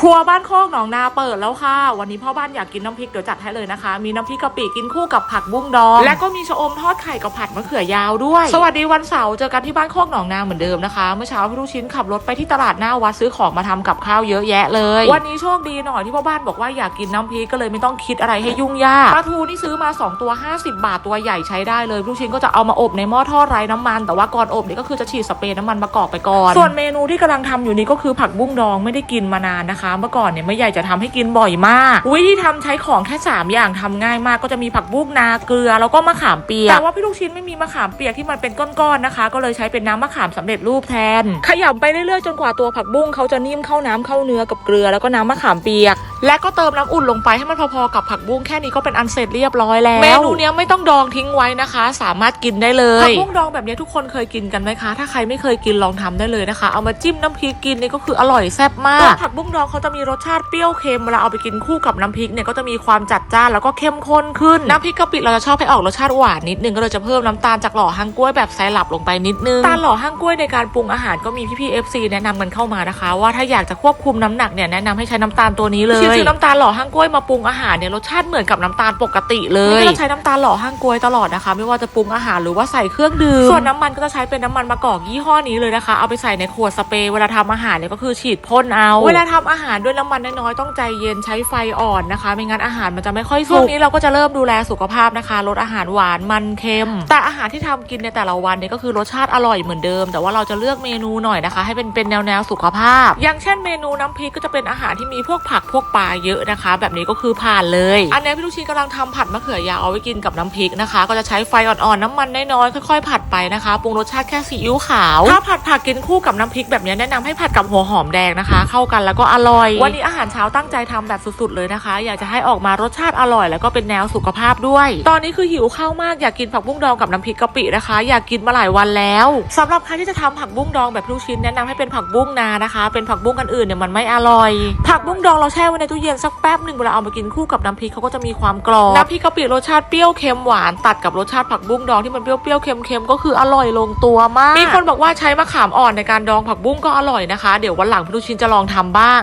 ครัวบ้านโคกหนองนาเปิดแล้วค่ะ วันนี้พ่อบ้านอยากกินน้ำพริกเดี๋ยวจัดให้เลยนะคะ มีน้ำพริกกะปิกินคู่กับผักบุ้งดอง และก็มีชะอมทอดไข่กับผัดมะเขือยาวด้วย สวัสดีวันเสาร์เจอกันที่บ้านโคกหนองนาเหมือนเดิมนะคะ เมื่อเช้าพี่ลูกชิ้นขับรถไปที่ตลาดหน้าวัดซื้อของมาทำกับข้าวเยอะแยะเลย วันนี้โชคดีหน่อยที่พ่อบ้านบอกว่าอยากกินน้ำพริกก็เลยไม่ต้องคิดอะไรให้ยุ่งยากปลาทูนี่ซื้อมา 2 ตัว 50 บาทตัวใหญ่ใช้ได้เลยพี่ลูกชิ้นก็จะเอามาอบในหม้อทอดไร้น้ำมัน แต่ว่าก่อนอบนี่ก็คือจะฉีดสเปรย์น้ำมันมะกอกไปก่อน ส่วนเมนูที่กำลังทำอยู่นี้ก็คือผักบุ้งดองไม่ได้กินมานานนะคะเมื่อก่อนเนี่ยไม่ใหญ่จะทำให้กินบ่อยมาก วิธีทำใช้ของแค่ 3 อย่างทำง่ายมากก็จะมีผักบุ้งนาเกลือ แล้วก็มะขามเปียกแต่ว่าพี่ลูกชิ้นไม่มีมะขามเปียกที่มันเป็นก้อนๆนะคะ ก็เลยใช้เป็นน้ำมะขามสำเร็จรูปแทนขยำไปเรื่อยๆจนกว่าตัวผักบุ้งเขาจะนิ่มเข้าน้ำเข้าเนื้อกับเกลือแล้วก็น้ำมะขามเปียก และก็เติมน้ำอุ่นลงไปให้มันพอๆกับผักบุ้งแค่นี้ก็เป็นอันเสร็จเรียบร้อยแล้วเมนูเนี้ยไม่ต้องดองทิ้งไว้นะคะ สามารถกินได้เลยผักบุ้งดองแบบนี้ทุกคนเคยกินกันไหมคะ ถ้าใครไม่เคยกินลองทำได้เลยนะคะ เอามาจิ้มน้ำพริกกินนี่ก็คืออร่อยแซ่บมากตัวผักบุ้งดองเขาจะมีรสชาติเปรี้ยวเค็มเวลาเอาไปกินคู่กับน้ำพริกเนี่ยก็จะมีความจัดจ้านแล้วก็เข้มข้นขึ้นน้ำพริกกะปิเราจะชอบให้ออกรสชาติหวานนิดนึงก็เลยจะเพิ่มน้ำตาลจากหล่อฮังกล้วยแบบไซรัปลงไปนิดนึงตาลหล่อฮังกล้วยในการปรุงอาหารก็มีพี่ๆ FC แนะนำกันเข้ามานะคะ ว่าถ้าอยากจะควบคุมน้ำหนักเนี่ยแนะนำให้ใช้น้ำตาลตัวนี้เลยซื้อน้ำตาลหล่อฮังกล้วยมาปรุงอาหารเนี่ยรสชาติเหมือนกับน้ำตาลปกติเลยนี่ก็จะใช้น้ำตาลหล่อฮังกล้วยตลอดนะคะ ไม่ว่าจะปรุงอาหารหรือว่าใส่เครื่องดื่มส่วนน้ำมันก็จะใช้เป็นน้ำมันมะกอกยี่ห้อนี้เลยนะคะ เอาไปใส่ในขวดสเปรย์เวลาทำอาหารเนี่ยก็คือฉีดพ่นเอาเวลาทำอาหารด้วยน้ำมันน้อยๆต้องใจเย็นใช้ไฟอ่อนนะคะ ไม่งั้นอาหารมันจะไม่ค่อยสุกช่วงนี้เราก็จะเริ่มดูแลสุขภาพนะคะลดอาหารหวานมันเค็ม แต่อาหารที่ทำกินในแต่ละวันเนี่ยก็คือรสชาติอร่อยเหมือนเดิม แต่ว่าเราจะเลือกเมนูหน่อยนะคะ ให้เป็นเป็นแนวแนวๆสุขภาพ อย่างเช่นเมนูน้ำพริกก็จะเป็นอาหารที่มีพวกผักพวกปลาเยอะนะคะ แบบนี้ก็คือผ่านเลย อันนี้พี่ลูกชิ้นกำลังทำผัดมะเขือยาวเอาไว้กินกับน้ำพริกนะคะ ก็จะใช้ไฟอ่อนๆน้ำมันน้อยๆค่อยๆผัดไปนะคะปรุงรสชาติแค่ซีอิ๊วขาวถ้าผัดผักกินคู่กับน้ำพริกแบบนี้แนะนำให้ผัดกับหัวหอมแดงนะคะ เข้ากันแล้วก็อร่อย วันนี้อาหารเช้าตั้งใจทำแบบสุดๆเลยนะคะ อยากจะให้ออกมารสชาติอร่อย แล้วก็เป็นแนวสุขภาพด้วย ตอนนี้คือหิวข้าวมากอยากกินผักบุ้งดองกับน้ำพริกกะปินะคะ อยากกินมาหลายวันแล้วสำหรับใครที่จะทำผักบุ้งดองแบบลูกชิ้นแนะนำให้เป็นผักบุ้งนานะคะ เป็นผักบุ้งอันอื่นเนี่ยมันไม่อร่อย ผักบุ้งดองเราแช่ไว้ในตู้เย็นสักแป๊บหนึ่งเวลาเอามากินคู่กับน้ำพริกเขาก็จะมีความกรอบ น้ำพริกกะปิรสชาติเปรี้ยวเค็มหวานตัดกับรสชาติผักบุ้งดองที่มันเปรี้ยวๆเค็มๆก็คืออร่อยลงตัวมาก มีคนบอกว่าใช้มะขามอ่อนในการดองผักบุ้งก็อร่อยนะคะ เดี๋ยววันหลังพี่ลูกชิ้นจะลองทำบ้าง